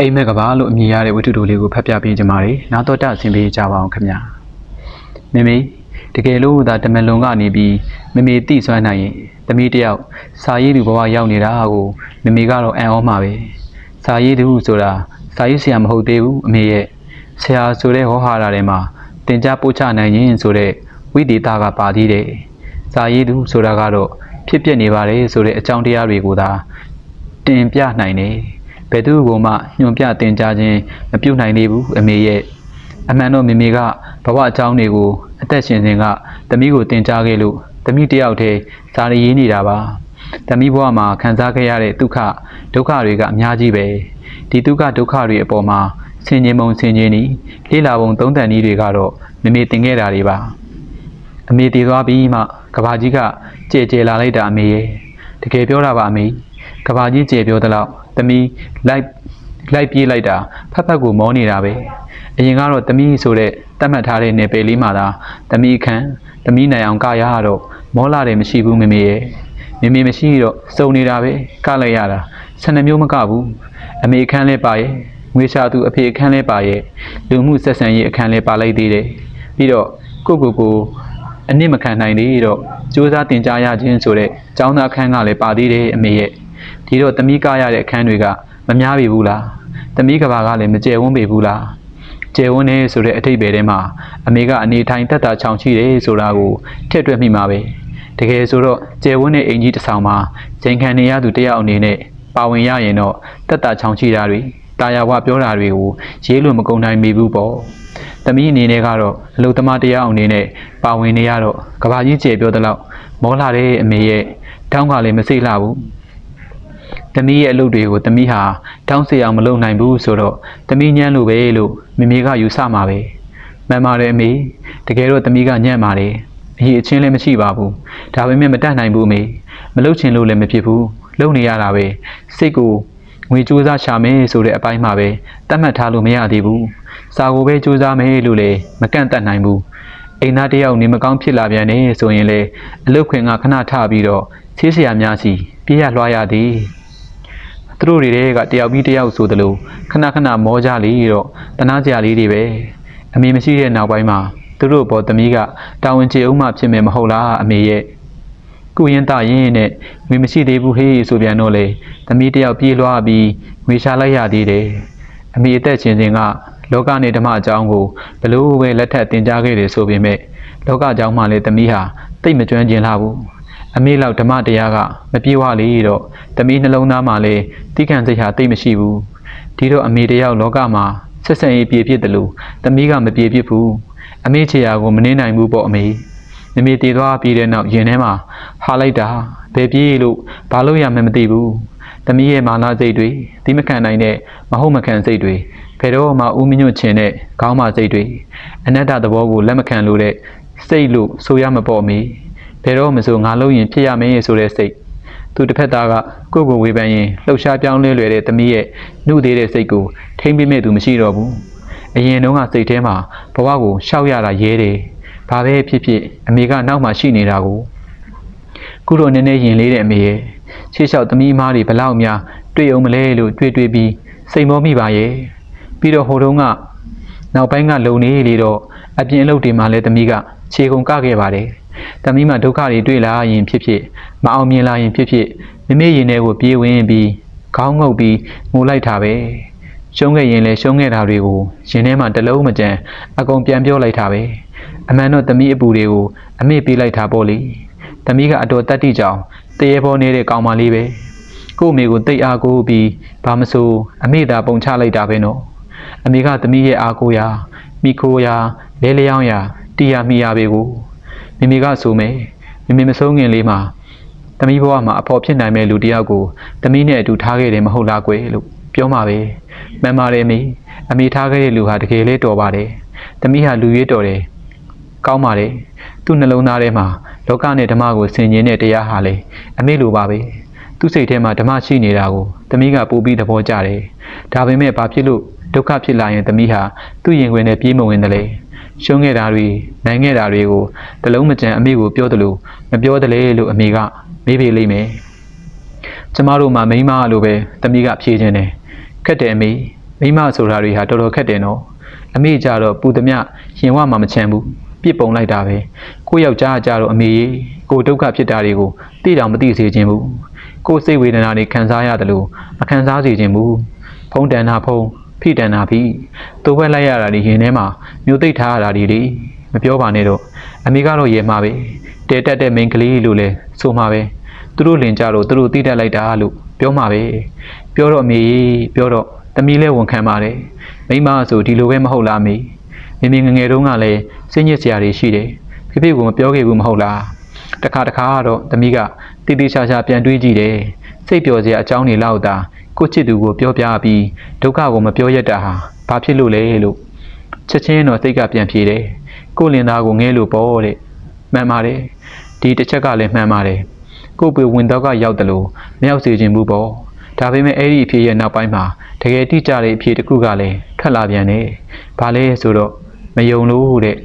အိမ်မက်ကဘာလို့အမည်ရတဲ့ဝတ္ထုတိုလေးကိုဖတ်ပြပေးကြပါမယ်။နားတော်တအဆင်ပြေကြပါအောင်ခင်ဗျာ။မမေတကယ်လို့သာတမန်လွန်ကနေပြီးမမေတိဆွမ်းနိုင်ရင်သမီးတယောက်စာရေးသူဘဝရောက်နေတာကိုမမေကတော့အံ့ဩမှာပဲ။စာရေးသူဆိုတာစာရေးဆရာမဟုတ်သေးဘူးအမေရဲ့ဆရာဆိုတဲ့ဟောဟာရထဲမှာတင် जा ပို့ချနိုင်ရင်ဆိုတဲ့ဝိသေသကပါသေးတယ်။စာရေးသူဆိုတာကတော့ဖြစ်ပျက်နေပါတယ်ဆိုတဲ့အကြောင်းတရားတွေကိုသာတင်ပြနိုင်တယ်ဘ ယ်သူ့ကိုမှညွန်ပြတင်ကြခြင်းမပြုတ်နိုင်သေးဘူးအမေရဲ့အမှန်တော့မေမေကဘဝအကြောင်းတွေကိုအသက်ရှင်စဉ်ကသမီးကိုတင်ကြခဲ့လို့သမီးတယောက်တည်းဇာရရေးနေတာပါသမီးဘဝမှာခံစားခဲ့ရတဲ့ဒုက္ခဒုက္ခတွေကအများကြီးပဲဒီဒုက္ခဒုက္ခတွေအပေါ်မှာဆင်ခြင်ပုံဆင်ခြင်ဤလေးလာပုံသုံးတန်ဤတွေကတော့မေမေတင်ခဲ့တာတွေပါအမေတည်သွားပြီးမှကဘာကြီးကကြဲကြဲလာလိုက်တာအမေရဲ့တကယ်ပြောတာပါအမေကဘာကြီးကြဲပြောသလောက် သမီးလိုက်လိုက်ပြေးလိုက်တာဖက်ဖက်ကိုမောနေတာပဲအရင်ကတော့သမီးဆိုတဲ့တတ်မှတ်ထားတဲ့နယ်ပယ်လေးမှာသာသမီးခန့်သမီးနိုင်အောင်ကရရတော့မောလာတယ်မရှိဘူးမေမေရဲ့မေမေမရှိတော့စုံနေတာပဲကလိုက်ရတာဆန္ဒမျိုးမကဘူးအမေအခန်းလဲပါရဲ့ငွေရှာသူအဖေအခန်းလဲပါရဲ့လူမှုဆက်ဆံရေးအခန်းလဲပါလိုက်သေးတယ်ပြီးတော့ကိုကိုကိုအနစ်မခံနိုင်သေးတော့စူးစမ်းတင် जा ရခြင်းဆိုတဲ့ចောင်းသားခန်းကလည်းပါသေးတယ်အမေရဲ့ ဒီတော့သမီးကားရတဲ့အခန်းတွေကမများပြီဘူးလားသမီးကဘာကလည်းမကျယ်ဝန်းပေဘူးလားကျယ်ဝန်းနေဆိုတဲ့အထိပ္ပယ်ထဲမှာအမေကအနေထိုင်တက်တာချောင်ချိတယ်ဆိုတာကိုထည့်တွက်မိမှာပဲတကယ်ဆိုတော့ကျယ်ဝန်းတဲ့အင်ကြီးတစ်ဆောင်မှာချိန်ခံနေရသူတယောက်အနေနဲ့ပါဝင်ရရင်တော့တက်တာချောင်ချိတာတွေတာယာဝပြောတာတွေကိုရေးလို့မကုန်နိုင်မိဘူးပေါ့။သမီးအနေနဲ့ကတော့အလုသမားတရားအောင်အနေနဲ့ပါဝင်နေရတော့ကဘာကြီးကျေပြောသလောက်မောလာတဲ့အမေရဲ့တောင်းကလည်းမစိတ်လှဘူး။ သမီးရဲ့အလုပ်တွေကိုသမီးဟာတောင်းစေအောင်မလုပ်နိုင်ဘူးဆိုတော့သမီးညံ့လို့ပဲလို့မမေကယူဆမှာပဲ။မှန်ပါတယ်အမေတကယ်တော့သမီးကညံ့ပါတယ်။အရေးအချင်းလည်းမရှိပါဘူး။ဒါပေမဲ့မတတ်နိုင်ဘူးအမေမလုပ်ချင်လို့လည်းမဖြစ်ဘူး။လုပ်နေရတာပဲစိတ်ကိုငွေကြိုးစားရှာမယ်ဆိုတဲ့အပိုင်းမှာပဲတတ်မှတ်ထားလို့မရသေးဘူး။စာကိုပဲကြိုးစားမယ်လို့လည်းမကန့်တတ်နိုင်ဘူး။အိမ်သားတစ်ယောက်နေမကောင်းဖြစ်လာပြန်နေဆိုရင်လေအလုတ်ခွင်ကခဏထပြီးတော့ဆေးဆရာများစီပြေးရလွှားရသည်။ သူတို့တွေတဲ့ကတယောက်ပြီးတယောက်ဆိုသလိုခဏခဏမောကြလေတော့တနာကြလေးတွေပဲ။အမေမရှိတဲ့နောက်ပိုင်းမှာသူတို့ဘောသမီးကတာဝန်ကျေဦးမှဖြစ်မယ်မဟုတ်လားအမေရဲ့။ကုရင်တရင်နဲ့ငွေမရှိသေးဘူးဟေးဆိုပြန်တော့လေသမီးတယောက်ပြေးလွှားပြီးငွေရှာလိုက်ရသေးတယ်အမေအသက်ချင်းချင်းကလောကနေဓမ္မအကြောင်းကိုဘလို့ပဲလက်ထပ်တင် जा ခဲ့တယ်ဆိုပေမဲ့လောကအကြောင်းမှလည်းသမီးဟာတိတ်မကျွမ်းကျင်လာဘူး အမေလောက်ဓမ္မတရားကမပြေဝလေတော့သမီးနှလုံးသားမှာလည်းတိကံစိတ်ဟာတိတ်မရှိဘူးဒီတော့အမေတယောက်လောကမှာဆက်ဆံရေးပြေဖြစ်တယ်လို့သမီးကမပြေဖြစ်ဘူးအမေချေရာကိုမနှင်းနိုင်ဘူးပေါ့အမေမမေတည်သွားပြီးတဲ့နောက်ရင်ထဲမှာဟာလိုက်တာဘယ်ပြေးလို့ဘာလို့ရမှန်းမသိဘူး။သမီးရဲ့မာနစိတ်တွေဒီမခံနိုင်တဲ့မဟုတ်မခံစိတ်တွေဘယ်တော့မှဦးမညွတ်ချင်တဲ့ခေါင်းမစိတ်တွေအနတ္တသဘောကိုလက်မခံလို့တဲ့စိတ်လို့ဆိုရမပေါ့မေ ဘယ်တော့မဆိုငါလို့ရင်ဖြစ်ရမင်းဆိုတဲ့စိတ်သူတစ်ဖက်သားကကိုယ့်ကိုယ်ဝေဖန်ရင်လှုပ်ရှားပြောင်းလဲလွယ်တဲ့သမီးရဲ့နှုတ်သေးတဲ့စိတ်ကိုထိမ့်ပေးမဲ့သူမရှိတော့ဘူးအရင်တုန်းကစိတ်ထဲမှာဘဝကိုရှောက်ရတာရဲတယ်ဘာပဲဖြစ်ဖြစ်အမေကနောက်မှရှိနေတာကိုခုတော့နည်းနည်းရင်လေးတဲ့အမေရဲ့ရှေ့လျှောက်သမီးမားတွေဘလောက်များတွေ့အောင်မလဲလို့တွေ့တွေ့ပြီးစိတ်မောမိပါရဲ့ပြီးတော့ဟိုတုန်းကနောက်ပိုင်းကလုံနေလေတော့အပြင်အလုပ်တွေမှာလည်းသမီးကခြေကုန်ကခဲ့ပါတယ် သမီးမှဒုက္ခတွေတွေ့လာရင်ဖြစ်ဖြစ်မအောင်မြင်လာရင်ဖြစ်ဖြစ်မိမိရင်ထဲကိုပြေးဝင်ပြီးခေါင်းငုပ်ပြီးငိုလိုက်တာပဲရှုံးခဲ့ရင်လည်းရှုံးခဲ့တာတွေကိုရင်ထဲမှာတလုံးမကြံအကုန်ပြန်ပြောလိုက်တာပဲအမှန်တော့သမီးအပူတွေကိုအမေပေးလိုက်တာပေါ့လေသမီးကအတော်တတ်တိကြောင်တရေပေါ်နေတဲ့ကောင်မလေးပဲကို့အမေကိုတိတ်အားကိုးပြီးဘာမဆိုအမေသာပုံချလိုက်တာပဲနော်အမေကသမီးရဲ့အားကိုးရာမိခိုးရာလဲလျောင်းရာတီယာမိယာပဲကို မိမိကဆိုမယ်မိမိမဆုံးခင်လေးမှာသမီးဘဝမှာအဖော်ဖြစ်နိုင်မဲ့လူတစ်ယောက်ကိုသမီးနဲ့အတူထားခဲ့တယ်မဟုတ်လားကွယ်လို့ပြောမှာပဲမှန်ပါတယ်မေအမေထားခဲ့တဲ့လူဟာတကယ်လေးတော်ပါတယ်သမီးဟာလူရွေးတော်တယ်ကောင်းပါတယ်သူ့နှလုံးသားထဲမှာလောကနဲ့ဓမ္မကိုဆင်ခြင်တဲ့တရားဟာလေအမေလိုပါပဲသူ့စိတ်ထဲမှာဓမ္မရှိနေတာကိုသမီးကပို့ပြီးသဘောကျတယ်ဒါပေမဲ့ဘာဖြစ်လို့ဒုက္ခဖြစ်လာရင်သမီးဟာသူ့ရင်ခွင်နဲ့ပြေးမဝင်တယ်လေ ရှုံးခဲ့တာတွေနိုင်ခဲ့တာတွေကိုတလုံးမကြံအမေကိုပြောတယ်လို့မပြောတယ်လေလို့အမေကမေးပေလိမ့်မယ်ကျမတို့မှမိန်းမလိုပဲသမီးကဖြေခြင်းတယ်ခက်တယ်အမေမိမဆိုတာတွေဟာတော်တော်ခက်တယ်နော်အမေကြတော့ပူသမျှရင်ဝမှမချမ်းဘူးပြစ်ပုံလိုက်တာပဲကိုယောက်ျားကြတော့အမေကြီးကိုဒုက္ခဖြစ်တာတွေကိုသိတောင်မသိစေခြင်းဘူးကိုစိတ်ဝေဒနာတွေခံစားရတယ်လို့မခံစားစေခြင်းဘူးဖုံးတန်တာဖုံး ဖိတန်တာဖိတိုးဝက်လိုက်ရတာဒီရင်ထဲမှာမျိုးသိပ်ထားရတာဒီလေမပြောပါနဲ့တော့အမေကတော့ရေမှာပဲတဲတက်တဲ့မိန်းကလေးလို့လဲဆိုမှာပဲသူတို့လင်ကြတော့သူတို့တိတက်လိုက်တာလို့ပြောမှာပဲပြောတော့အမေကြီးပြောတော့တမီးလဲဝန်ခံပါတယ်မိမဆိုဒီလိုပဲမဟုတ်လားအမေမိမိငငယ်တုန်းကလည်းစိတ်ညစ်စရာတွေရှိတယ်ဖေဖေကမပြောခဲ့ဘူးမဟုတ်လားတခါတခါကတော့တမီးကတိတိကျကျပြန်တွေးကြည့်တယ်စိတ်ပျော်စရာအကြောင်းတွေလောက်သာ ကိုချစ်သူကိုပြောပြပြီးဒုက္ခကိုမပြောရတတ်ဟာဘာဖြစ်လို့လဲလို့ချက်ချင်းတော့စိတ်ကပြန်ပြေတယ်ကိုလင်သားကိုငဲလို့ပေါ့တဲ့မှန်ပါတယ်ဒီတစ်ချက်ကလည်းမှန်ပါတယ်ကိုပေဝင်တော့ကရောက်တယ်လို့မရောက်စေခြင်းဘူးပေါ့ဒါပေမဲ့အဲ့ဒီအဖြစ်ရဲ့နောက်ပိုင်းမှာတကယ်တိကျတဲ့အဖြစ်တစ်ခုကလည်းထွက်လာပြန်တယ်ဘာလဲဆိုတော့မယုံလို့တဲ့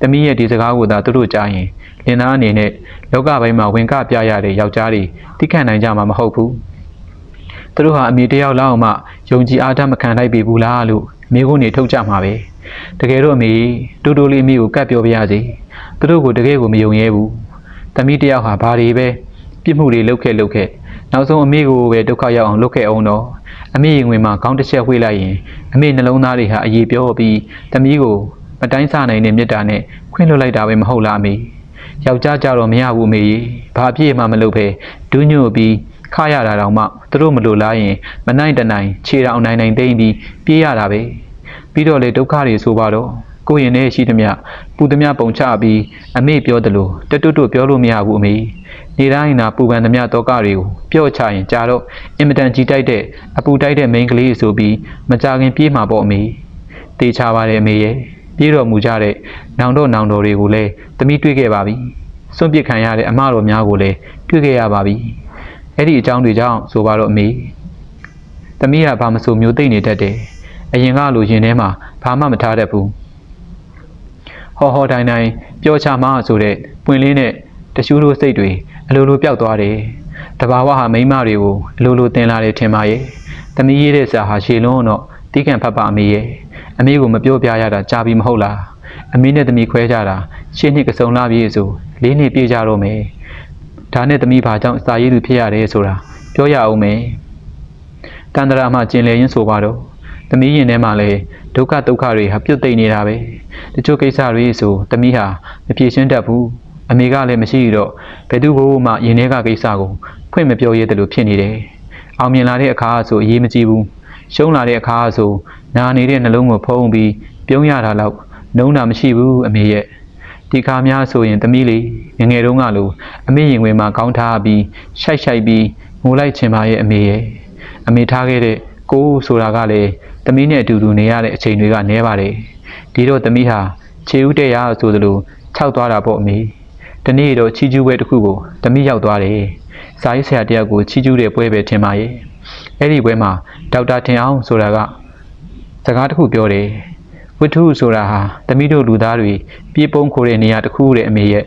တမီးရဲ့ဒီစကားကိုသာသူတို့ကြားရင်လင်သားအနေနဲ့လောကပိုင်းမှာဝင်ကပြရတဲ့ယောက်ျားတွေတိခတ်နိုင်ကြမှာမဟုတ်ဘူး သူတို့ဟာအမိတယောက်လောက်မှယုံကြည်အားတတ်မခံလိုက်ပြီဘူးလားလို့မိကုန်းနေထုတ်ကြမှာပဲတကယ်တော့အမေတူတူလေးအမိကိုကတ်ပြောပြရစီသူတို့ကိုတကယ်ကိုမယုံရဲဘူးတမီးတယောက်ဟာဘာတွေပဲပြစ်မှုတွေလုပ်ခဲ့လုပ်ခဲ့နောက်ဆုံးအမေကိုပဲဒုက္ခရောက်အောင်လုပ်ခဲ့အောင်တော့အမေရင်ဝင်မှာခေါင်းတစ်ချက်ဝှေ့လိုက်ရင်အမေနှလုံးသားတွေဟာအရေးပြောပြီးတမီးကိုမတိုင်းဆနိုင်တဲ့မေတ္တာနဲ့ခွင့်လွှတ်လိုက်တာပဲမဟုတ်လားအမေယောက်ျားကြတော့မရဘူးအမေကြီးဘာအပြည့်မှမလုပ်ပဲဒူးညွတ်ပြီး ခရတာတောင်မှသူတို့မလိုလားရင်မနိုင်တနိုင်ခြေတောင်နိုင်နိုင်သိမ့်ပြီးပြေးရတာပဲပြီးတော့လေဒုက္ခတွေဆိုပါတော့ကိုရင်နဲ့ရှိသမျှပူသမျှပုံချပြီးအမေပြောတယ်လို့တတွတ်တွတ်ပြောလို့မရဘူးအမေနေတိုင်းနာပူပန်သမျှတောကတွေကိုပြော့ချရင်ကြာတော့အင်မတန်ကြီးတိုက်တဲ့အပူတိုက်တဲ့မိန်းကလေးဆိုပြီးမကြခင်ပြေးမှာပေါ့အမေတေချပါတယ်အမေရဲ့ပြေးတော်မူကြတဲ့နောင်တော့နောင်တော်တွေကိုလည်းသမီးတွေ့ခဲ့ပါပြီစွန့်ပစ်ခံရတဲ့အမတော်များကိုလည်းတွေ့ခဲ့ရပါပြီ အဲ့ဒီအကြောင်းတွေကြောင့်ဆိုပါတော့အမေသမီးကဘာမဆိုမျိုးသိမ့်နေတတ်တယ်အရင်ကလိုရင်ထဲမှာဘာမှမထားတတ်ဘူးဟောဟောတိုင်းတိုင်းပြောချမှဆိုတဲ့ပွင့်လင်းတဲ့တရှူးလိုစိတ်တွေအလိုလိုပျောက်သွားတယ်တဘာဝဟာမိန်းမတွေကိုအလိုလိုတင်လာတယ်ထင်ပါရဲ့သမီးရေးတဲ့စာဟာရှည်လုံးတော့တီးကန်ဖတ်ပါအမေရဲ့အမေကိုမပြောပြရတာကြာပြီမဟုတ်လားအမေနဲ့သမီးခွဲကြတာရှင်းနှစ်ကစုံလာပြီဆိုလေးနှစ်ပြည့်ကြတော့မယ် ဒါနဲ့သမီးဘာကြောင့်စာရေးသူဖြစ်ရတယ်ဆိုတာပြောရအောင်မယ်တန်တရာမှကျင်လည်ရင်းဆိုပါတော့သမီးရင်ထဲမှာလည်းဒုက္ခဒုက္ခတွေဟာပြုတ်သိမ့်နေတာပဲတချို့ကိစ္စတွေဆိုသမီးဟာမပြေရှင်းတတ်ဘူးအမေကလည်းမရှိတော့ဘယ်သူဘိုးမှရင်ထဲကကိစ္စကိုဖွင့်မပြောရတဲ့လိုဖြစ်နေတယ်အောင်မြင်လာတဲ့အခါဆိုအရေးမကြီးဘူးရှုံးလာတဲ့အခါဆိုနာနေတဲ့နှလုံးကိုဖုံးပြီးပြုံးရတာတော့နှုံးတာမရှိဘူးအမေရဲ့ ဒီခါများဆိုရင်သမီးလေးငယ်ငယ်တုန်းကလိုအမေရင်ဝင်မှာကောင်းထားပြီးရှိုက်ရှိုက်ပြီးငိုလိုက်ချင်ပါရဲ့အမေရဲ့အမေထားခဲ့တဲ့ကိုဆိုတာကလည်းသမီးနဲ့အတူတူနေရတဲ့အချိန်တွေကနဲပါတယ်ဒီတော့သမီးဟာခြေဦးတဲ့ရဆိုသလိုခြောက်သွားတာပေါ့အမေဒီနေ့တော့ချီကျူးပွဲတစ်ခုကိုသမီးရောက်သွားတယ်စာရေးဆရာတယောက်ကိုချီကျူးတဲ့ပွဲပဲထင်ပါရဲ့အဲ့ဒီပွဲမှာဒေါက်တာထင်အောင်ဆိုတာကစကားတစ်ခုပြောတယ် ဝတ္ထုဆိုတာဟာသမီးတို့လူသားတွေပြေးပုံခိုတဲ့နေရာတစ်ခုတဲ့အမေရဲ့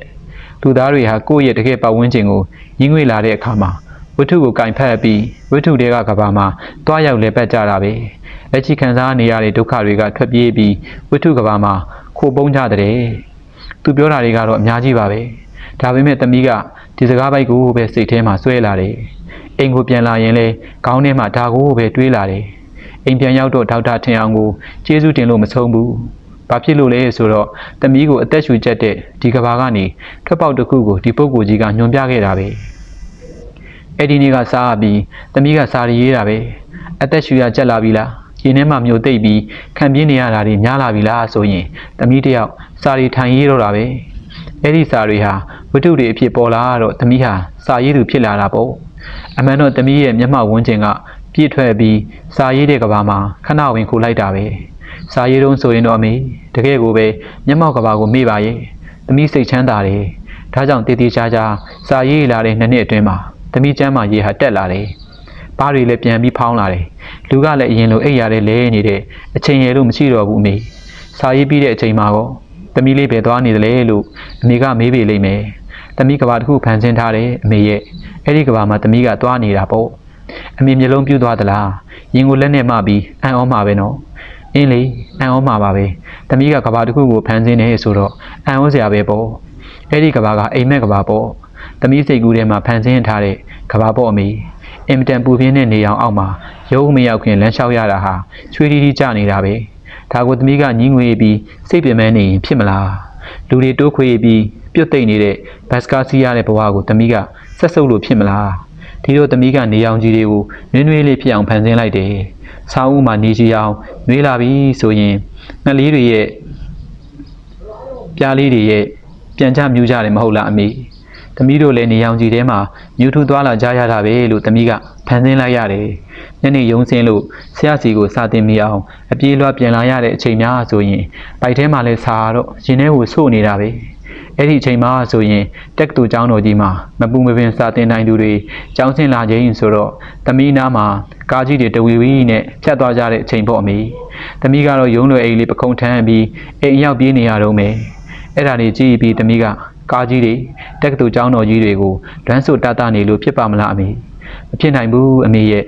လူသားတွေဟာကိုယ့်ရဲ့တကယ်ပတ်ဝန်းကျင်ကိုရင်းငွေလာတဲ့အခါမှာဝတ္ထုကိုကင်ဖက်ပြီးဝတ္ထုတွေကကဘာမှာတွားရောက်လဲပတ်ကြတာပဲလက်ချီခံစားနေရတဲ့ဒုက္ခတွေကထွက်ပြေးပြီးဝတ္ထုကဘာမှာခိုပုံးကြတဲ့သူပြောတာတွေကတော့အများကြီးပါပဲဒါပေမဲ့သမီးကဒီစကားပိုက်ကိုပဲစိတ်ထဲမှာဆွဲလာတယ်အိမ်ကိုပြန်လာရင်လဲခေါင်းထဲမှာဒါကိုပဲတွေးလာတယ် အိမ်ပြန်ရောက်တော့ဒေါက်တာထင်အောင်ကိုကျေးဇူးတင်လို့မဆုံးဘူးဘာဖြစ်လို့လဲဆိုတော့တမီးကိုအသက်ရှူချက်တဲ့ဒီကဘာကနေထွက်ပေါက်တစ်ခုကိုဒီပုဂ္ဂိုလ်ကြီးကညွှန်ပြခဲ့တာပဲအဲ့ဒီနေ့ကစားပြီးတမီးကစာရီရေးတာပဲအသက်ရှူရကြက်လာပြီလားရင်ထဲမှာမျိုးသိပ်ပြီးခံပြင်းနေရတာတွေများလာပြီလားဆိုရင်တမီးတယောက်စာရီထိုင်ရေးတော့တာပဲအဲ့ဒီစာတွေဟာဝတ္ထုတွေအဖြစ်ပေါ်လာတော့တမီးဟာစာရေးသူဖြစ်လာတာပေါ့အမှန်တော့တမီးရဲ့မျက်မှောက်ဝန်းကျင်က ပြည့်ထွက်ပြီးစာရေးတဲ့ကဘာမှာခဏဝင်ခိုလိုက်တာပဲစာရေးတုံးဆိုရင်တော့အမေတကယ်ကိုပဲမျက်မှောက်ကဘာကိုမေ့ပါရဲ့သမီးစိတ်ချမ်းသာတယ်ဒါကြောင့်တည်တည်ချာချာစာရေးလာတဲ့နှစ်နှစ်အတွင်းမှာသမီးချမ်းမာရေးဟာတက်လာတယ်ဘားတွေလည်းပြန်ပြီးဖောင်းလာတယ်လူကလည်းအရင်လိုအိပ်ရတဲ့လဲနေတဲ့အချိန်ရယ်လို့မရှိတော့ဘူးအမေစာရေးပြီးတဲ့အချိန်မှာကောသမီးလေးပဲသွားနေတယ်လေလို့အမေကမေးပေလိမ့်မယ်သမီးကဘာတစ်ခုဖန်ဆင်းထားတယ်အမေရဲ့အဲ့ဒီကဘာမှာသမီးကသွားနေတာပေါ့ အမေမျိုးလုံးပြူသွားသလားရင်ကိုလက်နဲ့မှပြီးအံ့ဩမှာပဲနော်အင်းလေအံ့ဩမှာပါပဲသမီးကကဘာတစ်ခုကိုဖန်ဆင်းနေဆိုတော့အံ့ဩစရာပဲပေါ့အဲ့ဒီကဘာကအိမ်မက်ကဘာပေါ့သမီးစိတ်ကူးထဲမှာဖန်ဆင်းထားတဲ့ကဘာပေါ့အမေအင်မတန်ပူပြင်းတဲ့နေအောင်အောက်မှာရုံးမရောက်ခင်လမ်းလျှောက်ရတာဟာချွေးတီးတီးကြနေတာပဲဒါကိုသမီးကညင်းငွေပြီးစိတ်ပြင်းမဲနေရင်ဖြစ်မလားလူတွေတိုးခွေပြီးပြုတ်သိမ့်နေတဲ့ဘတ်စကားစီးရတဲ့ဘဝကိုသမီးကဆက်ဆုပ်လို့ဖြစ်မလား ဒီလိုသမီးကနေရောင်ကြီးတွေကိုနွေးနွေးလေးဖြစ်အောင်ဖန်ဆင်းလိုက်တယ်။ဆောင်းဦးမှာနေကြီးအောင်နွေးလာပြီဆိုရင်ငှက်လေးတွေရဲ့ပြားလေးတွေရဲ့ပြန်ချမြူးကြတယ်မဟုတ်လားအမေ။သမီးတို့လည်းနေရောင်ကြီးထဲမှာမြူးထူသွားလာကြရတာပဲလို့သမီးကဖန်ဆင်းလိုက်ရတယ်။ညနေရုံးစင်းလို့ဆရာစီကိုစာတင်မိအောင်အပြေးလွှတ်ပြန်လာရတဲ့အချိန်များဆိုရင်ပိုက်ထဲမှာလည်းစာတော့ရင်ထဲကိုဆို့နေတာပဲ။ အဲ့ဒီအချိန်မှာဆိုရင်တက္ကသိုလ်ကျောင်းတော်ကြီးမှာမပူမပင်စာသင်နိုင်သူတွေကျောင်းဆင်းလာခြင်းဆိုတော့သမီးနားမှာကားကြီးတွေတဝီဝီနဲ့ဖြတ်သွားကြတဲ့အချိန်ပေါ့အမေသမီးကတော့ရုံးလွယ်အိမ်လေးပခုံးထမ်းပြီးအိမ်ရောက်ပြေးနေရတော့မယ်အဲ့ဒါတွေကြည့်ပြီးသမီးကကားကြီးတွေတက္ကသိုလ်ကျောင်းတော်ကြီးတွေကိုလွမ်းဆိုတတနေလို့ဖြစ်ပါမလားအမေမဖြစ်နိုင်ဘူးအမေရဲ့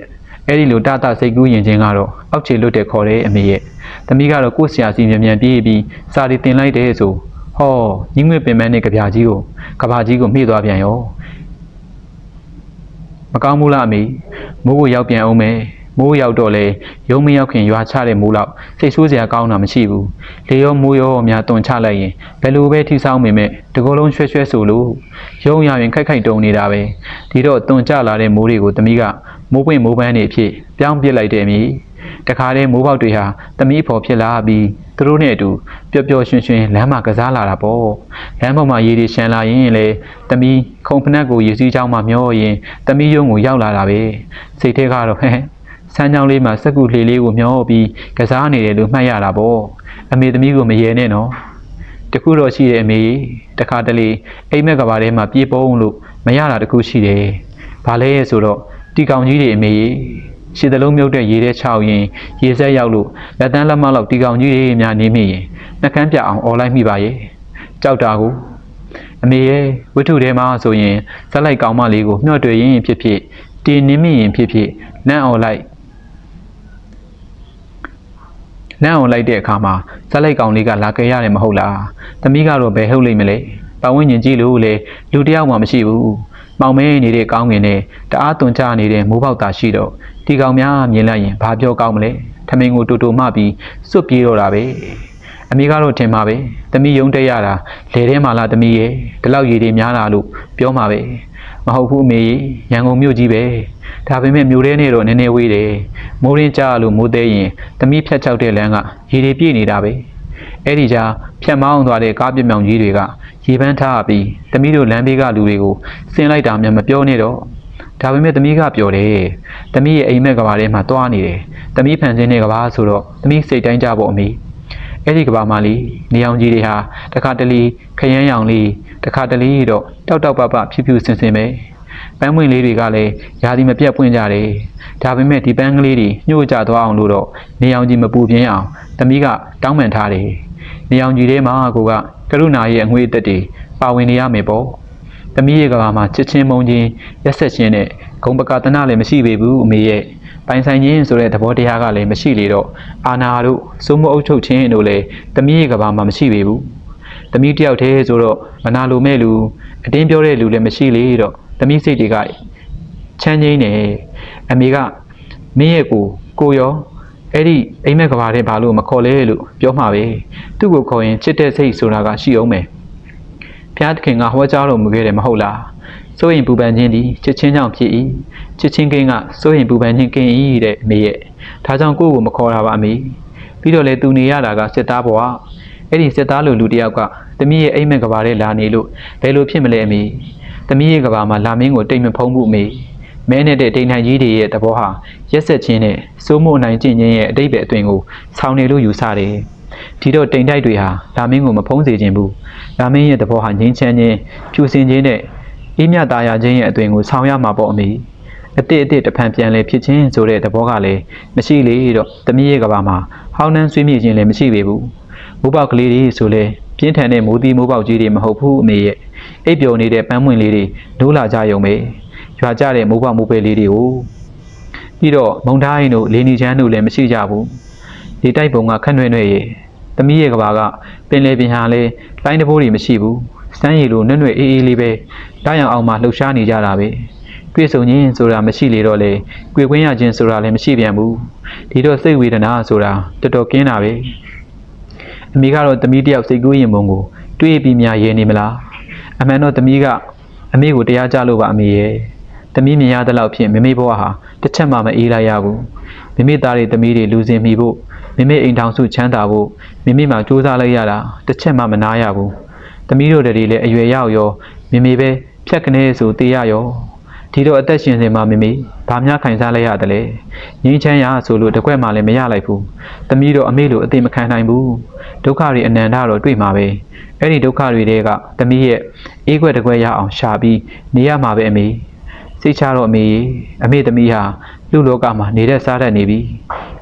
အဲ့ဒီလိုတတစိတ်ကူးရင်ချင်းကတော့အောက်ခြေလွတ်တဲ့ခေါ်တဲ့အမေရဲ့သမီးကတော့ကိုယ့်ဆရာစီမြန်မြန်ပြေးပြီးစာတွေတင်လိုက်တဲ့ဆို ဟောညီငွေပင်မနဲ့ကြပြာကြီးကိုကဘာကြီးကိုမှီသွားပြန်ရောမကောင်းဘူးလားအမေမိုးကိုရောက်ပြန်အောင်မယ်မိုးရောက်တော့လေရုံမရောက်ခင်ရွာချတဲ့မိုးလောက်စိတ်ဆိုးစရာကောင်းတာမရှိဘူးလေရောမိုးရောအများတွန်ချလိုက်ရင်ဘယ်လိုပဲထိဆောင်မိမဲ့တကောလုံးရွှဲရွှဲဆိုလို့ရုံရရင်ခိုက်ခိုက်တုံနေတာပဲဒီတော့တွန်ချလာတဲ့မိုးတွေကိုသမီးကမိုးပွင့်မိုးပန်းတွေအဖြစ်ပြောင်းပစ်လိုက်တယ်အမေ တခါတည်းမိုးပေါက်တွေဟာသမီးဖို့ဖြစ်လာပြီးသူတို့နဲ့အတူပျော်ပျော်ရွှင်ရွှင်လမ်းမှာကစားလာတာပေါ့လမ်းပေါ်မှာရေတွေရှမ်းလာရင်လေသမီးခုံဖနက်ကိုရေစီးချောင်းမှာမျောရင်သမီးရုံကိုရောက်လာတာပဲစိတ်ထဲကတော့ဟဲ့ဆန်းချောင်းလေးမှာစက်ကူလှေလေးကိုမျောပြီးကစားနေတယ်လို့မှတ်ရတာပေါ့အမေသမီးကိုမရေနဲ့နော်တခုတော့ရှိတယ်အမေတခါတလေအိမ်မက်ကဘာထဲမှာပြေပုံးလို့မရတာတခုရှိတယ်ဘာလဲဆိုတော့တီကောင်ကြီးတွေအမေ ရှည်သလုံးမြုပ်တဲ့ရေထဲချောက်ရင်ရေဆက်ရောက်လို့လက်တန်းလက်မလောက်တီကောင်ကြီးတွေများနေမိရင်နှကန်းပြအောင်អော်လိုက်မိပါရဲ့ကြောက်တာကိုအမေရဲ့ဝိထုထဲမှာဆိုရင်ဇက်လိုက်ကောင်မလေးကိုမျှော့တွေ့ရင်ဖြစ်ဖြစ်တင်းနေမိရင်ဖြစ်ဖြစ်လန့်អော်လိုက်လန့်အောင်လိုက်တဲ့အခါမှာဇက်လိုက်ကောင်လေးကလာခဲ့ရတယ်မဟုတ်လား။သမီးကတော့ဘယ်ဟုတ်လိမ့်မလဲ။ပတ်ဝန်းကျင်ကြည့်လို့လေလူတစ်ယောက်မှမရှိဘူး။ မောင်မဲနေတဲ့ကောင်းငင်နဲ့တအားသွန်ချနေတဲ့မိုးပေါက်သားရှိတော့ဒီကောင်များမြင်လိုက်ရင်ဘာပြောကောင်းမလဲ။ထမင်းကိုတူတူမှပြီးစွတ်ပြေးတော့တာပဲ။အမေကတော့ထင်ပါပဲ။သမီးယုံတက်ရတာလေထဲမှာလားသမီးရဲ့ဒီလောက်ရည်တွေများလာလို့ပြောမှာပဲ။မဟုတ်ဘူးအမေရန်ကုန်မြို့ကြီးပဲ။ဒါပေမဲ့မြို့ထဲနဲ့တော့နည်းနည်းဝေးတယ်။မိုးရင်းကြားလို့မိုးသေးရင်သမီးဖြတ်ချောက်တဲ့လမ်းကရေတွေပြည့်နေတာပဲ။အဲ့ဒီကြားဖြတ်မောင်းသွားတဲ့ကားပြမြောင်ကြီးတွေက ရေပန်းထားပြီးသမီးတို့လမ်းဘေးကလူတွေကိုဆင်းလိုက်တာမှမပြောနဲ့တော့။ဒါပေမဲ့သမီးကပြောတယ်။သမီးရဲ့အိမ်မက်ကဘာထဲမှာတွားနေတယ်။သမီးဖန်ဆင်းတဲ့ကဘာဆိုတော့သမီးစိတ်တိုင်းကြဖို့အမေ။အဲ့ဒီကဘာမလေးနေအောင်ကြီးတွေဟာတခါတလေခရမ်းရောင်လေးတခါတလေတော့တောက်တောက်ပပဖြူဖြူစင်စင်ပဲပန်းပွင့်လေးတွေကလည်းယာဒီမပြတ်ပွင့်ကြတယ်ဒါပေမဲ့ဒီပန်းကလေးတွေညှို့ကြသွားအောင်လို့တော့နေအောင်ကြီးမပူပြင်းအောင်သမီးကတောင်းပန်ထားတယ်နေအောင်ကြီးထဲမှာကိုက ကရုဏာရဲ့အငွေအသက်တွေပါဝင်နေရမယ်ပေါ့သမီးရဲ့ကဘာမှာချစ်ချင်းမုန်းချင်းရက်ဆက်ချင်းနဲ့ဂုံပကတနာလည်းမရှိပေဘူးအမေရဲ့ပိုင်ဆိုင်ခြင်းဆိုတဲ့သဘောတရားကလည်းမရှိလေတော့အာနာတို့စိုးမအုပ်ချုပ်ခြင်းတို့လည်းသမီးရဲ့ကဘာမှာမရှိပေဘူးသမီးတယောက်တည်းဆိုတော့မနာလိုမဲ့လူအတင်းပြောတဲ့လူလည်းမရှိလေတော့သမီးစိတ်တွေကချမ်းငိမ့်နေအမေကမင်းရဲ့ကိုကိုရော အဲ့ဒီအိမ်မက်ကဘာတဲ့ဘာလို့မခေါ်လဲလို့ပြောမှာပဲသူ့ကိုခေါ်ရင်ချစ်တဲ့စိတ်ဆိုတာကရှိအောင်မယ်ဖျားသခင်ကဟောကြားတော်မူခဲ့တယ်မဟုတ်လားစိုးရင်ပူပန်ခြင်းသည်ချစ်ချင်းကြောင့်ဖြစ်၏ချစ်ချင်းကင်းကစိုးရင်ပူပန်ခြင်းကင်း၏တဲ့အမေရဲ့ဒါကြောင့်ကိုယ့်ကိုမခေါ်တာပါအမေပြီးတော့လေသူနေရတာကစစ်သားဘဝအဲ့ဒီစစ်သားလူလူတယောက်ကတမီးရဲ့အိမ်မက်ကဘာတဲ့လာနေလို့ဘယ်လိုဖြစ်မလဲအမေတမီးရဲ့ကဘာမှာလာမင်းကိုတိတ်မဖုံးဘူးအမေ မဲနေတဲ့တိမ်နိုင်ကြီးတွေရဲ့သဘောဟာရက်ဆက်ခြင်းနဲ့စိုးမိုးနိုင်ခြင်းချင်းရဲ့အတိတ်ပဲအသွင်ကိုဆောင်းနေလို့ယူဆတယ်ဒီတော့တိမ်တိုက်တွေဟာလာမင်းကိုမဖုံးစေခြင်းဘူးလာမင်းရဲ့သဘောဟာငြိမ်းချမ်းခြင်းဖြူစင်ခြင်းနဲ့အေးမြသားရခြင်းရဲ့အသွင်ကိုဆောင်းရမှာပေါ့အမေအတိတ်အတိတ်တဖန်ပြန်လဲဖြစ်ခြင်းဆိုတဲ့သဘောကလည်းမရှိလေတော့တမီးရဲ့ကဘာမှာဟောင်းနှန်းဆွေးမြေ့ခြင်းလည်းမရှိပေဘူးမိုးပေါက်ကလေးတွေဆိုလဲပြင်းထန်တဲ့မိုးသီးမိုးပေါက်ကြီးတွေမဟုတ်ဘူးအမေရဲ့အိပ်ပျော်နေတဲ့ပန်းမွင့်လေးတွေနိုးလာကြယုံပဲ ရွာကြတဲ့မိုးပေါက်မိုးပဲလေးတွေကိုပြီးတော့မုံသားရင်တို့လေနီချမ်းတို့လည်းမရှိကြဘူးလေတိုက်ပုံကခန့်နှွဲ့နှွဲ့ရဲ့သမီးရဲ့ကဘာကပင်လေပင်ဟာလဲလိုင်းတဘိုးတွေမရှိဘူးစမ်းရည်လိုနှွဲ့နှွဲ့အေးအေးလေးပဲတောင်းရအောင်မှလှုပ်ရှားနေကြတာပဲတွေ့ဆုံခြင်းဆိုတာမရှိလေတော့လေကြွေကွင်းရခြင်းဆိုတာလည်းမရှိပြန်ဘူးဒီတော့စိတ်ဝေဒနာဆိုတာတော်တော်ကင်းတာပဲအမေကတော့သမီးတယောက်စိတ်ကူးရင်ပုံကိုတွေးပြီးများရဲနေမလားအမှန်တော့သမီးကအမေကိုတရားကြလို့ပါအမေရဲ့။ သမီးမြင်ရတဲ့လောက်ဖြင့်မမေဘဝဟာတစ်ချက်မှမအေးလိုက်ရဘူး။မိမိသားတွေသမီးတွေလူစင်မိဖို့မိမိအိမ်ထောင်စုချမ်းသာဖို့မိမိမှာစူးစမ်းလိုက်ရတာတစ်ချက်မှမနာရဘူး။သမီးတို့တွေလည်းအရွယ်ရောက်ရောမိမိပဲဖြတ်ကနေဆိုတေးရရောဒီတော့အသက်ရှင်စင်မှာမိမိဘာများခံစားလိုက်ရတယ်လဲ။ငင်းချမ်းရဆိုလို့တကွက်မှလည်းမရလိုက်ဘူး။သမီးတို့အမေလိုအသေးမခံနိုင်ဘူး။ဒုက္ခတွေအနန္တတော့တွေ့မှာပဲ။အဲ့ဒီဒုက္ခတွေတဲကသမီးရဲ့အေးခွက်တကွက်ရအောင်ရှာပြီးနေရမှာပဲအမေ။ စိတ်ချတော့အမေရေအမေသမီးဟာလူလောကမှာနေတဲ့စားတတ်နေပြီ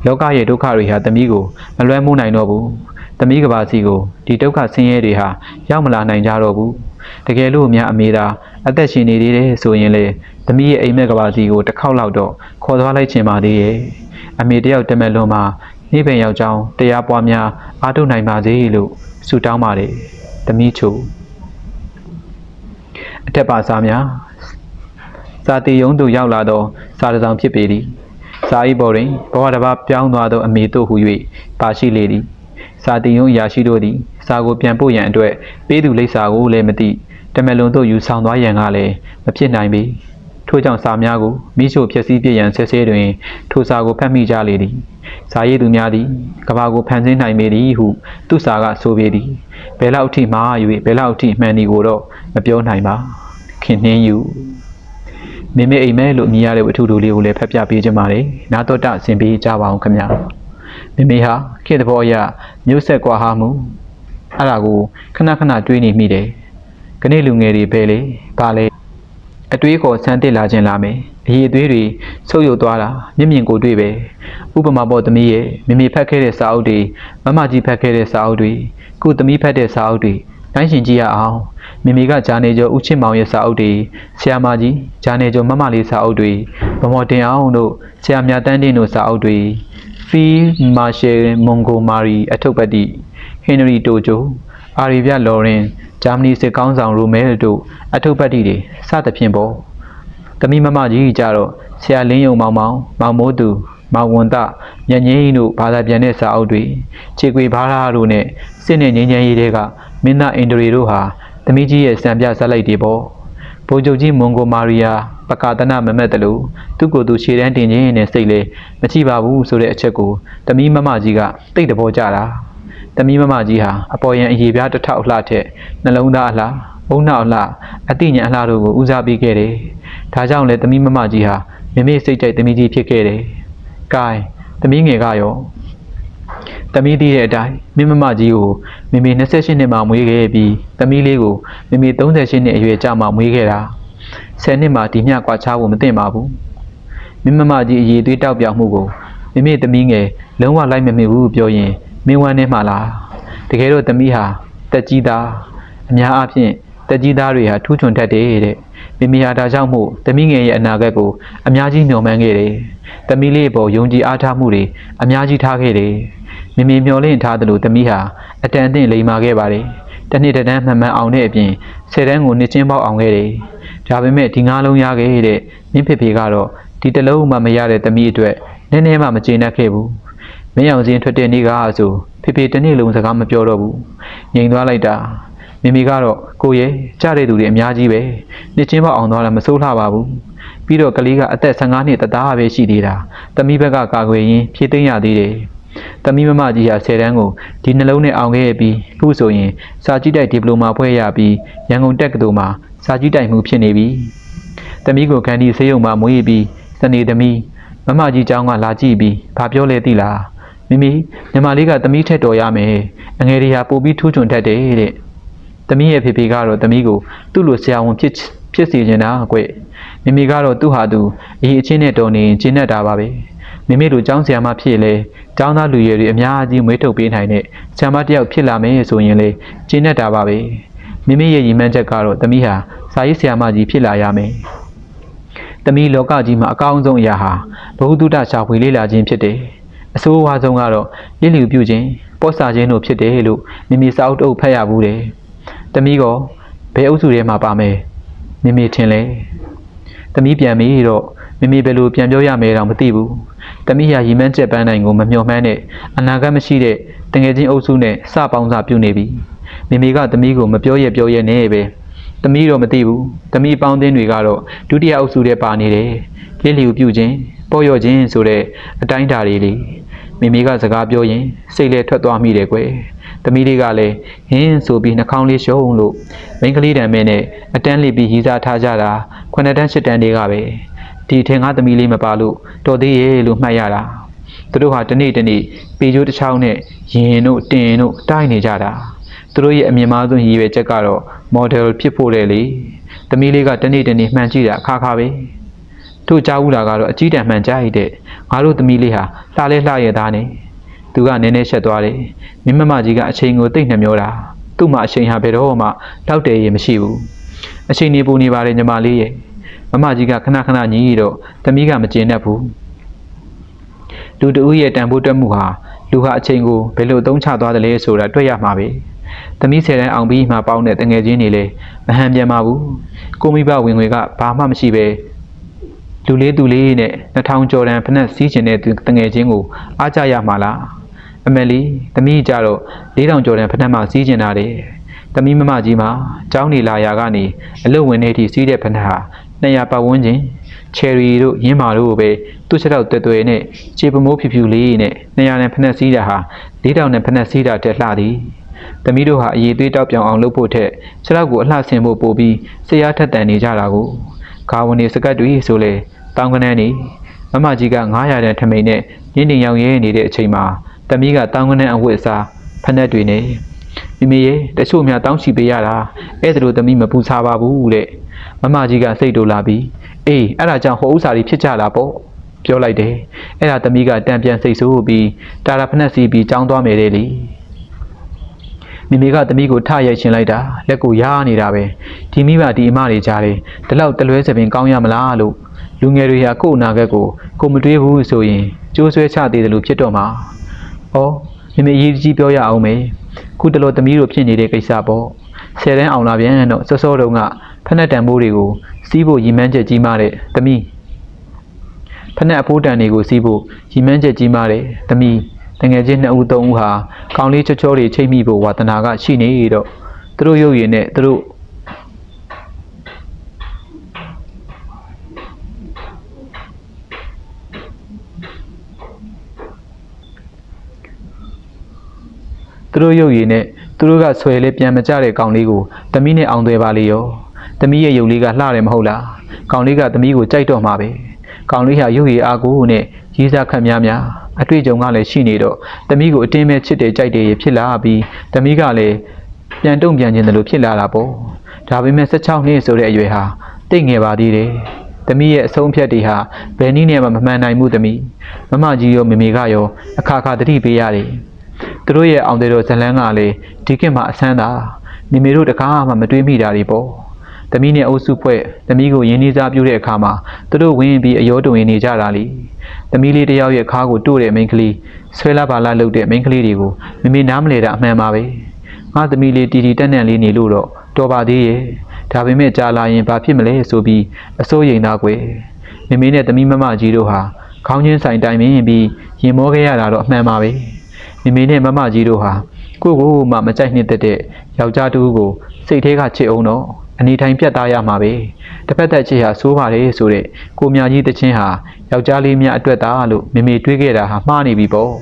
လောကရဲ့ဒုက္ခတွေဟာသမီးကိုမလွဲမိုးနိုင်တော့ဘူးသမီးကဘာစီကိုဒီဒုက္ခဆင်းရဲတွေဟာရောက်မလာနိုင်ကြတော့ဘူးတကယ်လို့အများအမေသာအသက်ရှင်နေသေးတယ်ဆိုရင်လေသမီးရဲ့အိမ်မက်ကဘာစီကိုတစ်ခေါက်လောက်တော့ခေါ်သွားလိုက်ချင်ပါသေးရဲ့အမေတယောက်တမက်လွန်မှာနေပင်ယောက်ျောင်းတရားပွားများအားထုတ်နိုင်ပါစေလို့ဆုတောင်းပါတယ်သမီးချိုအထက်ပါစားများ စာတီယုံသို့ရောက်လာသောစာတစ်စောင်ဖြစ်ပေသည်စာဤပေါ်တွင်ဘဝတစ်ပါးပြောင်းသွားသောအမေတို့ဟု၍ပါရှိလေသည်စာတီယုံအရာရှိတို့သည်စာကိုပြန်ပို့ရန်အတွက်ပေးသူလိပ်စာကိုလည်းမသိတမလွန်တို့ယူဆောင်သွားရန်ကလည်းမဖြစ်နိုင်ပေထို့ကြောင့်စာများကိုမိရှို့ဖျက်ဆီးပြစ်ရန်ဆဲဆဲတွင်ထိုစာကိုဖတ်မိကြလေသည်စာရေးသူများသည်ကဘာကိုဖန်ဆင်းနိုင်ပေသည်ဟုသူစာကဆိုပေသည်ဘယ်လောက်အထိမှား၍ဘယ်လောက်အထိမှန်သည်ကိုတော့မပြောနိုင်ပါခင်နှင်းယူ မိမိအိမ်မဲလို့အမည်ရတဲ့ဝတ္ထုတို့လေးကိုလည်းဖတ်ပြပေးကြပါမယ်။နာတော်တအစဉ်ပေးကြပါအောင်ခင်ဗျာ။မိမိဟာခေတ်သဘောအရမျိုးဆက်ကွာဟာမှုအဲ့ဒါကိုခဏခဏတွေးနေမိတယ်။ခနေ့လူငယ်တွေပဲလေဘာလဲအတွေးခေါ်ဆန်းတစ်လာခြင်းလာမယ်။အရေးအသွေးတွေဆုပ်ယုပ်သွားတာမျက်မြင်ကိုတွေ့ပဲ။ဥပမာပေါ်သမီးရဲ့မိမိဖတ်ခဲ့တဲ့စာအုပ်တွေမမကြီးဖတ်ခဲ့တဲ့စာအုပ်တွေခုသမီးဖတ်တဲ့စာအုပ်တွေတိုင်းရှင်ကြည့်ရအောင်။ မိမိကဂျာနေကျော်ဦးချစ်မောင်ရဲ့စာအုပ်တွေဆရာမကြီးဂျာနေကျော်မမလေးစာအုပ်တွေဗမော်တင်အောင်တို့ဆရာမြတ်တန်းတင်တို့စာအုပ်တွေဖီမာရှယ်မွန်ဂိုမာရီအထုပ်ပတ်တိဟင်နရီတိုဂျိုအာရီဗျလော်ရင်ဂျာမနီစစ်ကောင်းဆောင်ရိုမဲတို့အထုပ်ပတ်တိတွေစသဖြင့်ပေါ့တမိမမကြီးကြတော့ဆရာလင်းယုံမောင်မောင်မောင်မိုးသူမောင်ဝန်တညညင်းတို့ဘာသာပြန်တဲ့စာအုပ်တွေခြေကွေဘားရာတို့နဲ့စစ်နဲ့ငင်းချမ်းရေးတွေကမင်းသားအင်ဒရီတို့ဟာ သမီးကြီးရဲ့စံပြဇက်လိုက်တွေပေါ့ဗိုလ်ချုပ်ကြီးမွန်ဂိုမာရီယာပကာတနာမမက်တလူသူ့ကိုယ်သူခြေတန်းတင်ခြင်းနဲ့စိတ်လေမချိပါဘူးဆိုတဲ့အချက်ကိုသမီးမမကြီးကတိတ်တဘောကြတာသမီးမမကြီးဟာအပေါ်ယံအရေးပြားတစ်ထောက်အလှထက်နှလုံးသားအလှဘုံနောက်အလှအတိညာအလှတို့ကိုဦးစားပေးခဲ့တယ်ဒါကြောင့်လေသမီးမမကြီးဟာမိမိစိတ်ကြိုက်သမီးကြီးဖြစ်ခဲ့တယ်။ကဲသမီးငယ်ကရော သမီးသိတဲ့အတိုင်းမင်းမမကြီးကိုမိမိ28နှစ်မှမွေးခဲ့ပြီးသမီးလေးကိုမိမိ38နှစ်အရွယ်ကြာမှမွေးခဲ့တာ10နှစ်မှဒီမျှကွာခြားဖို့မသင့်ပါဘူးမင်းမမကြီးအရေးသွေးတောက်ပြောင်မှုကိုမိမိသမီးငယ်လုံးဝလိုက်မမိဘူးပြောရင်မင်းဝမ်းနဲ့မှလားတကယ်တော့သမီးဟာတက်ကြီးသားအများအားဖြင့်တက်ကြီးသားတွေဟာထူးချွန်တတ်တယ်တဲ့မိမိဟာဒါကြောင့်မို့သမီးငယ်ရဲ့အနာဂတ်ကိုအများကြီးမျှော်မှန်းခဲ့တယ်သမီးလေးအပေါ်ယုံကြည်အားထားမှုတွေအများကြီးထားခဲ့တယ် မိမိမျှော်လင့်ထားသလိုသမီးဟာအတန်အသင့်လိမ္မာခဲ့ပါတယ်တနေ့တစ်တန်းမှန်မှန်အောင်တဲ့အပြင်ဆယ်တန်းကိုနှစ်ချင်းပေါက်အောင်ခဲ့တယ်ဒါပေမဲ့ဒီငါးလုံးရခဲ့တဲ့မင်းဖေဖေကတော့ဒီတစ်လုံးမှမရတဲ့သမီးအတွက်နည်းနည်းမှမကျေနပ်ခဲ့ဘူးမင်းအောင်စင်းထွက်တဲ့နေ့ကဆိုဖေဖေတစ်နေ့လုံးစကားမပြောတော့ဘူးငြိမ်သွားလိုက်တာမိမိကတော့ကိုရဲ့ကြားတဲ့သူတွေအများကြီးပဲနှစ်ချင်းပေါက်အောင်သွားတာမစိုးလှပါဘူးပြီးတော့ကလေးကအသက်15နှစ်တသားပဲရှိသေးတာသမီးဘက်ကကာကွယ်ရင်းဖြည့်သိမ်းရသေးတယ်။ သမီးမမကြီးဟာ10တန်းကိုဒီနှလုံးနဲ့အောင်ခဲ့ပြီးခုဆိုရင်စာကြည့်တိုက်ဒီပလိုမာဖွဲ့ရပြီးရန်ကုန်တက္ကသိုလ်မှာစာကြည့်တိုက်မှုဖြစ်နေပြီ။သမီးကိုခန်းဒီဆေးရုံမှာမွေးပြီးစနေသမီးမမကြီးကျောင်းကလာကြည့်ပြီးဘာပြောလဲသိလား။မိမိညီမလေးကသမီးထက်တော်ရမယ်။အငယ်တွေဟာပိုပြီးထူးချွန်တတ်တယ်တဲ့။သမီးရဲ့ဖေဖေကတော့သမီးကိုသူ့လိုဆရာဝန်ဖြစ်ဖြစ်စေချင်တာကွ။မိမိကတော့သူ့ဟာသူအရေးအချင်းနဲ့တော်နေရင်ကျဉ်တ်တာပါပဲ။ မိမိတို့ចောင်းဆရာမဖြစ်လေចောင်းသားလူရွယ်တွေအများကြီးမွေးထုတ်ပေးနိုင်တဲ့ဆရာမတစ်ယောက်ဖြစ်လာမယ်ဆိုရင်လေကျင်းနေတာပါပဲမိမိရဲ့ရည်မှန်းချက်ကတော့သမီးဟာစာရေးဆရာမကြီးဖြစ်လာရမယ်တ သမီးလောကကြီးမှာအကောင်းဆုံးအရာဟာဘ ഹു တုတရှာဖွေလေ့လာခြင်းဖြစ်တယ်အဆိုးဝါးဆုံးကတော့လစ်လျူပြုခြင်းပော့စာခြင်းတို့ဖြစ်တယ်လို့မိမိစာအုပ်တုပ်ဖတ်ရဘူးတယ်သမီးကဘယ်အုပ်စုထဲမှာပါမယ်မိမိထင်လဲသမီးပြန်ပြီးတော့မိမိဘယ်လိုပြန်ပြောရမယ်တော့မသိဘူး သမီးဟာရီမန်းချက်ပန်းနိုင်ကိုမမျှော်မှန်းနဲ့အနာဂတ်မရှိတဲ့တငယ်ချင်းအုပ်စုနဲ့စပေါင်းစားပြုနေပြီမိမိကသမီးကိုမပြောရပြောရနဲ့ပဲ။သမီးတော့မသိဘူး။သမီးပေါင်းသင်းတွေကတော့ဒုတိယအုပ်စုထဲပါနေတယ်။လစ်လျူပြုခြင်း၊ပေါ်ရော့ခြင်းဆိုတဲ့အတိုင်းအတာတွေလေ။မိမိကစကားပြောရင်စိတ်လဲထွက်သွားမိတယ်ကွယ်။သမီးလေးကလည်းဟင်းဆိုပြီးနှာခေါင်းလေးရှုံးလို့မိန်းကလေးတံမဲနဲ့အတန်းလိပ်ပြီးရီးစားထားကြတာခုနှစ်တန်းရှစ်တန်းတွေကပဲ။ ဒီထင်ကားသမီးလေးမပါလို့တော်သေးရဲ့လို့မှတ်ရတာ။သူတို့ဟာတနေ့တနေ့ပေကျိုးတစ်ချောင်းနဲ့ရင်တို့တင်တို့တိုက်နေကြတာ။သူတို့ရဲ့အမြင်မားဆုံးရည်ရွယ်ချက်ကတော့ model ဖြစ်ဖို့လေလေ။သမီးလေးကတနေ့တနေ့မှန်ကြည့်တာအခါခါပဲ။တို့ကြားဦးတာကတော့အကြီးတန်းမှန်ကြားရတဲ့ငါတို့သမီးလေးဟာလှလဲလှရဲ့သားနေ။သူကနည်းနည်းရှက်သွားတယ်။မင်းမမကြီးကအချိန်ကိုသိပ်နှမျောတာ။သူ့မှာအချိန်ဟာဘယ်တော့မှတောက်တယ်ရမရှိဘူး။အချိန်နေပူနေပါတယ်ညီမလေးရဲ့။ မမကြီးကခဏခဏညီးတော့သမီးကမကျေနပ်ဘူး။လူတဦးရဲ့တန်ဖိုးတက်မှုဟာလူဟာအချိန်ကိုဘယ်လိုသုံးချသွားတယ်လဲဆိုတာတွေ့ရမှာပဲ။သမီးဆယ်တန်းအောင်ပြီးမှပေါင်းတဲ့တငယ်ချင်းတွေလည်းမဟန်ပြန်ပါဘူး။ကိုမိဘဝင်ငွေကဘာမှမရှိပဲလူလေးသူလေးနဲ့2000ကျော်တန်ဖက်နဲ့စီးကျင်တဲ့တငယ်ချင်းကိုအားကြရမှာလား။အမလီသမီးကြတော့4000ကျော်တန်ဖက်နဲ့မှစီးကျင်တာတယ်။သမီးမမကြီးမှာကျောင်းနေလာရာကနေအလုတ်ဝင်နေထိစီးတဲ့ဖက်နဲ့ဟာ 200ပတ်ဝန်းကျင်ချယ်ရီတို့ရင်းမာတို့ပဲသူ့ချက်တော့တွေ့တွေ့နဲ့ခြေပမိုးဖြူဖြူလေးနဲ့200နဲ့ဖက်နဲ့စီးတာဟာ4000နဲ့ဖက်နဲ့စီးတာတက်လှသည်။သမီးတို့ဟာအရေးသွေးတောက်ပြောင်အောင်လုပ်ဖို့ထက်ခြေထောက်ကိုအလှဆင်ဖို့ပို့ပြီးဆရာထက်တန်နေကြတာကိုဂါဝန်နေစကတ်တွေဆိုလေတောင်းကနန်းနေမမကြီးက900တန်ထမိန်နဲ့ညင်းနေရောင်ရဲနေတဲ့အချိန်မှာသမီးကတောင်းကနန်းအဝတ်အစားဖက်နှက်တွေနဲ့မိမိရဲ့တချို့များတောင်းချီပေးရတာအဲ့ဒါလိုသမီးမပူစားပါဘူးတဲ့ မမကြီးကစိတ်တူလာပြီးအေးအဲ့ဒါကြောင့်ဟိုဥစ္စာတွေဖြစ်ကြတာပေါ့ပြောလိုက်တယ်အဲ့ဒါသမီးကတံပြန်စိတ်ဆိုးပြီးတာရာဖက်နှက်စီပြီးကြောင်းသွားမယ်တဲ့လေမိမိကသမီးကိုထရိုက်ရှင်လိုက်တာလက်ကိုရားနေတာပဲဒီမိဘဒီအမတွေကြားတယ်ဒီလောက်တလွဲစပင်ကောင်းရမလားလို့လူငယ်တွေဟာကို့အနာဂတ်ကိုကိုမတွေးဘူးဆိုရင်ကြိုးဆွဲချသေးတယ်လို့ဖြစ်တော့မှာ။အော်မိမိအရေးကြီးပြောရအောင်မေ။ခုတလို့သမီးတို့ဖြစ်နေတဲ့ကိစ္စပေါ့။ဆယ်တန်းအောင်လာပြန်တော့စောစောတုန်းက ဖက်နှက်တံမိုးတွေကိုစီးဖို့ရည်မှန်းချက်ကြီးမားတဲ့သမီးဖက်နှက်အဖိုးတန်တွေကိုစီးဖို့ရည်မှန်းချက်ကြီးမားတဲ့သမီးတငယ်ချင်းနှစ်ဦးသုံးဦးဟာကောင်းလေးချောချောတွေချိတ်မိဖို့ဝါသနာကရှိနေတော့သူတို့ရုပ်ရည်နဲ့သူတို့သူတို့ရုပ်ရည်နဲ့သူတို့ကဆွဲလေးပြန်မကြတဲ့ကောင်လေးကိုသမီးနဲ့အောင်သွဲပါလေရော သမီးရဲ့ရုပ်လေးကလှတယ်မဟုတ်လားကောင်လေးကသမီးကိုကြိုက်တော့မှာပဲကောင်လေးဟာရုပ်ရည်အားကိုနဲ့ရေးစားခတ်များများအတွေ့အကြုံကလည်းရှိနေတော့သမီးကိုအတင်းမဲ့ချစ်တယ်ကြိုက်တယ်ရဖြစ်လာပြီးသမီးကလည်းပြန်တုံ့ပြန်ခြင်းတယ်လို့ဖြစ်လာတာပေါ့ဒါပေမဲ့16နှစ်ဆိုတဲ့အရွယ်ဟာတိတ်ငယ်ပါသေးတယ်သမီးရဲ့အဆုံးအဖြတ်တွေဟာဘယ်နည်းနဲ့မှမမှန်နိုင်ဘူးသမီးမမကြီးရောမေမေကရောအခါခါတတိပေးရတယ်သူတို့ရဲ့အောင်တဲ့တော်ဇလန်းကလည်းဒီခေတ်မှာအဆန်းသာမိမိတို့တကားမှမတွေးမိတာတွေပေါ့ သမီးနဲ့အုပ်စုဖွဲ့သမီးကိုရင်းနှီးစားပြုတဲ့အခါမှာသူတို့ဝင်ပြီးအယောတုံရင်နေကြတာလေသမီးလေးတစ်ယောက်ရဲ့ခါကိုတို့တဲ့မိန်းကလေးဆွဲလာပါလာလုပ်တဲ့မိန်းကလေးတွေကိုမိမိနားမလဲတာအမှန်ပါပဲငါသမီးလေးတီတီတက်တက်လေးနေလို့တော့တော်ပါသေးရဲ့ဒါပေမဲ့ကြာလာရင်ဘာဖြစ်မလဲဆိုပြီးအစိုးရိမ်သားကွယ်မိမိနဲ့သမီးမမကြီးတို့ဟာခေါင်းချင်းဆိုင်တိုင်ပင်ပြီးရင်မောခဲ့ရတာတော့အမှန်ပါပဲမိမိနဲ့မမကြီးတို့ဟာကိုကိုမှမကြိုက်နှစ်သက်တဲ့ယောက်ျားတူကိုစိတ်ထဲကချစ်အောင်တော့ အနေထိုင်ပြတ်သားရမှာပဲတစ်ဖက်သက်ချစ်ဟာစိုးပါတယ်ဆိုတဲ့ကိုမြကြီးတချင်းဟာယောက်ျားလေးများအတွက်သားလို့မေမေတွေးခဲ့တာဟာမှားနေပြီပေါ့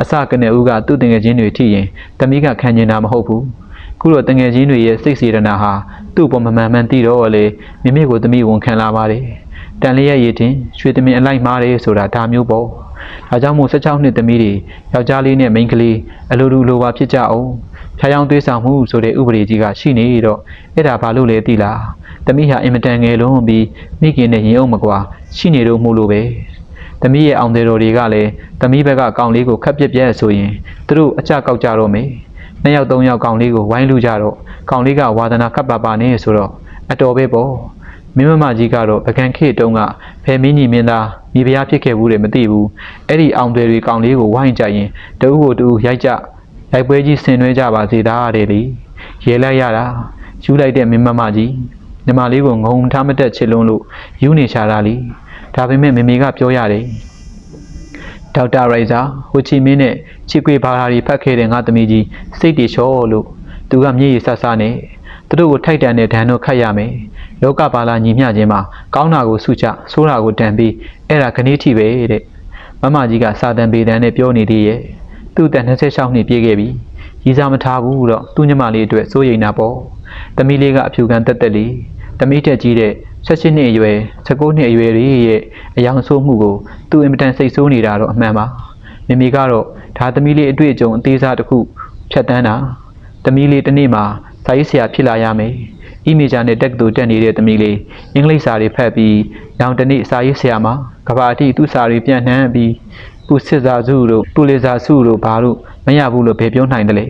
အစကနေဦးကသူ့တငယ်ချင်းတွေထိရင်တမိကခံကျင်တာမဟုတ်ဘူးခုတော့တငယ်ချင်းတွေရဲ့စိတ်စေတနာဟာသူ့ပေါ်မမှန်မှန်သိတော့လေမိမိကိုတမိဝန်ခံလာပါတယ်တန်လျက်ရည်တင်ရွှေသမင်အလိုက်မားတယ်ဆိုတာဒါမျိုးပေါ့ဒါကြောင့်မို့16နှစ်သမီးတွေယောက်ျားလေးနဲ့မိန်းကလေးအလိုတူလိုပါဖြစ်ကြအောင် ဖျားယောင်းသွေးဆောင်မှုဆိုတဲ့ဥပဒေကြီးကရှိနေတော့အဲ့ဒါဘာလို့လဲသိလားသမီးဟာအင်မတန်ငယ်လုံးပြီးမိခင်နဲ့ရင်အောင်မကွာရှိနေတော့မှုလို့ပဲသမီးရဲ့အောင်သေးတော်တွေကလည်းသမီးဘက်ကကောင်လေးကိုခက်ပြက်ပြက်ဆိုရင်သူတို့အကြကောက်ကြတော့မယ်နှစ်ယောက်သုံးယောက်ကောင်လေးကိုဝိုင်းလူကြတော့ကောင်လေးကဝါသနာခပ်ပါပါနေဆိုတော့အတော်ပဲပေါ့မင်းမမကြီးကတော့ပကံခေတုံးကဖယ်မင်းကြီးမင်းသားမိဖုရားဖြစ်ခဲ့ဘူးတယ်မသိဘူးအဲ့ဒီအောင်တွေတွေကောင်လေးကိုဝိုင်းကြရင်တဦးကိုတူရိုက်ကြ ရိုက်ပွဲကြီးဆင်နွှဲကြပါစေသားတဲ့လေရဲလိုက်ရတာယူလိုက်တဲ့မင်းမမကြီးညီမလေးကိုငုံထားမတက်ချစ်လွန်းလို့ယူနေချတာလေဒါပေမဲ့မေမေကပြောရတယ်ဒေါက်တာရိုက်ဇာဟိုချီမင်းနဲ့ချစ်ကွေဘာသာတွေဖတ်ခဲ့တဲ့ငါသမီးကြီးစိတ်တည်လျှော့လို့သူကမျက်ရည်ဆဆနဲ့သူတို့ကိုထိုက်တန်တဲ့ဒဏ်တို့ခတ်ရမယ်လောကပါလာညီမျှခြင်းမှာကောင်းတာကိုဆုချဆိုးတာကိုတန်ပြီးအဲ့ဒါခဏိထိပဲတဲ့မမကြီးကစာတန်ပေတန်နဲ့ပြောနေသေးရဲ့ သူ့တန်26နှစ်ပြည့်ခဲ့ပြီရီစားမထားဘူးတော့သူ့ညမလေးအတွက်စိုးရိမ်တာပေါ့သမီးလေးကအဖြူခံတက်တက်လေးသမီးတက်ကြီးတဲ့16နှစ်အရွယ်19နှစ်အရွယ်လေးရဲ့အယောင်ဆိုးမှုကိုသူ့အင်မတန်စိတ်ဆိုးနေတာတော့အမှန်ပါမိမိကတော့ဒါသမီးလေးအတွေ့အကြုံအသေးစားတစ်ခုဖြတ်တန်းတာသမီးလေးတစ်နေ့မှာစာရေးဆရာဖြစ်လာရမယ်အီမေဂျာနဲ့တက်ကတူတက်နေတဲ့သမီးလေးအင်္ဂလိပ်စာတွေဖတ်ပြီးနောက်တစ်နေ့စာရေးဆရာမှာကဘာအထိသူ့စာတွေပြန်နှမ်းပြီး ပူစစ်စာစုတို့ပူလေစာစုတို့ဘာလို့မရဘူးလို့ဘယ်ပြောနိုင်တယ်လဲ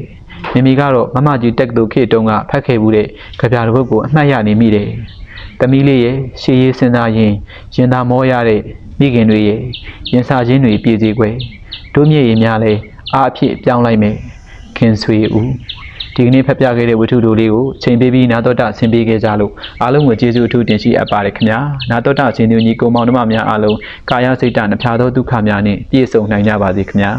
မိမိကတော့မမကြီးတက်ကတူခေတုံးကဖတ်ခဲ့ဘူးတဲ့ကြပြတစ်ပုဒ်ကိုအမှတ်ရနေမိတယ်သမီးလေးရဲ့ရှေးရေးစဉ်းစားရင်ရင်သာမောရတဲ့မိခင်တွေရဲ့ရင်စာချင်းတွေပြည်စီကွယ်တို့မြေရင်များလဲအားအဖြစ်ပြောင်းလိုက်မယ်ခင်ဆွေဦး ဒီကနေ့ဖတ်ပြခဲ့တဲ့ဝတ္ထုတို့လေးကိုချိန်ပေးပြီးနာတော်တာဆင်ပေးခဲ့ကြလို့အားလုံးကိုကျေးဇူးအထူးတင်ရှိအပ်ပါတယ်ခင်ဗျာနာတော်တာဆင်သူညီကိုမောင်နှမများအားလုံးကာယစိတ်တနှဖျားသောဒုက္ခများနှင့်ပြည့်စုံနိုင်ကြပါစေခင်ဗျာ